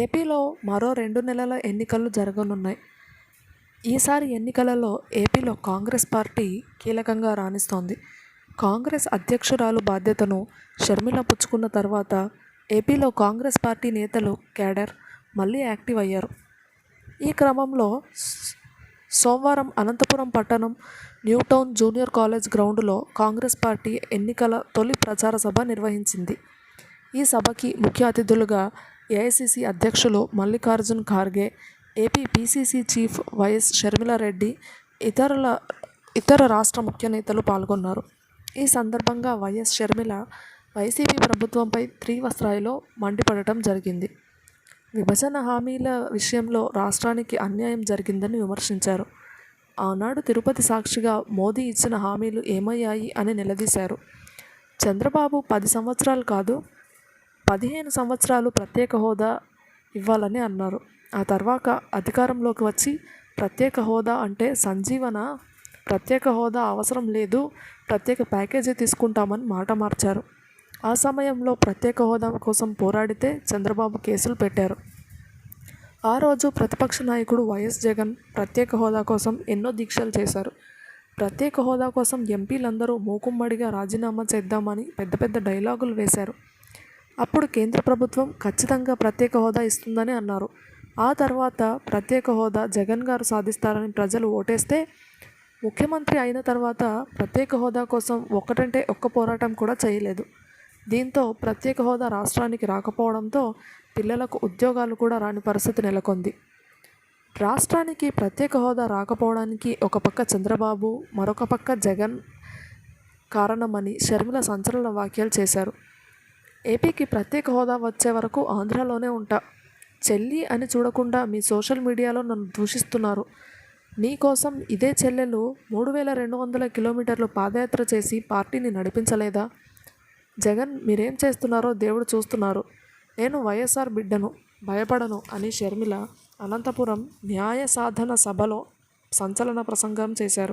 ఏపీలో మరో రెండు నెలల ఎన్నికలు జరగనున్నాయి. ఈసారి ఎన్నికలలో ఏపీలో కాంగ్రెస్ పార్టీ కీలకంగా రాణిస్తోంది. కాంగ్రెస్ అధ్యక్షురాలు బాధ్యతను షర్మిల పుచ్చుకున్న తర్వాత ఏపీలో కాంగ్రెస్ పార్టీ నేతలు క్యాడర్ మళ్ళీ యాక్టివ్ అయ్యారు. ఈ క్రమంలో సోమవారం అనంతపురం పట్టణం న్యూటౌన్ జూనియర్ కాలేజ్ గ్రౌండ్లో కాంగ్రెస్ పార్టీ ఎన్నికల తొలి ప్రచార సభ నిర్వహించింది. ఈ సభకి ముఖ్య అతిథులుగా ఏఐసిసి అధ్యక్షులు Mallikarjun Kharge AP PCC chief YS Sharmila Reddy ఇతరుల ఇతర రాష్ట్ర ముఖ్య నేతలు పాల్గొన్నారు. ఈ సందర్భంగా వైఎస్ షర్మిల వైసీపీ ప్రభుత్వంపై తీవ్ర మండిపడటం జరిగింది. విభజన హామీల విషయంలో రాష్ట్రానికి అన్యాయం జరిగిందని విమర్శించారు. ఆనాడు తిరుపతి సాక్షిగా మోదీ ఇచ్చిన హామీలు ఏమయ్యాయి అని నిలదీశారు. చంద్రబాబు పది సంవత్సరాలు కాదు పదిహేను సంవత్సరాలు ప్రత్యేక హోదా ఇవ్వాలని అన్నారు. ఆ తర్వాత అధికారంలోకి వచ్చి ప్రత్యేక హోదా అంటే సంజీవన ప్రత్యేక హోదా అవసరం లేదు ప్రత్యేక ప్యాకేజీ తీసుకుంటామని మాట మార్చారు. ఆ సమయంలో ప్రత్యేక హోదా కోసం పోరాడితే చంద్రబాబు కేసులు పెట్టారు. ఆ రోజు ప్రతిపక్ష నాయకుడు వైఎస్ జగన్ ప్రత్యేక హోదా కోసం ఎన్నో దీక్షలు చేశారు. ప్రత్యేక హోదా కోసం ఎంపీలందరూ మూకుమ్మడిగా రాజీనామా చేద్దామని పెద్ద పెద్ద డైలాగులు వేశారు. అప్పుడు కేంద్ర ప్రభుత్వం ఖచ్చితంగా ప్రత్యేక హోదా ఇస్తుందని అన్నారు. ఆ తర్వాత ప్రత్యేక హోదా జగన్ గారు సాధిస్తారని ప్రజలు ఓటేస్తే ముఖ్యమంత్రి అయిన తర్వాత ప్రత్యేక హోదా కోసం ఒక్కటంటే ఒక్క పోరాటం కూడా చేయలేదు. దీంతో ప్రత్యేక హోదా రాష్ట్రానికి రాకపోవడంతో పిల్లలకు ఉద్యోగాలు కూడా రాని పరిస్థితి నెలకొంది. రాష్ట్రానికి ప్రత్యేక హోదా రాకపోవడానికి ఒక పక్క చంద్రబాబు మరొక పక్క జగన్ కారణమని షర్మిల సంచలన వ్యాఖ్యలు చేశారు. ఏపీకి ప్రత్యేక హోదా వచ్చే వరకు ఆంధ్రాలోనే ఉంటా. చెల్లి అని చూడకుండా మీ సోషల్ మీడియాలో నన్ను దూషిస్తున్నారు. నీకోసం ఇదే చెల్లెలు మూడు వేల రెండు వందల కిలోమీటర్లు పాదయాత్ర చేసి పార్టీని నడిపించలేదా? జగన్ మీరేం చేస్తున్నారో దేవుడు చూస్తున్నారు. నేను వైఎస్ఆర్ బిడ్డను భయపడను అని షర్మిల అనంతపురం న్యాయ సాధన సభలో సంచలన ప్రసంగం చేశారు.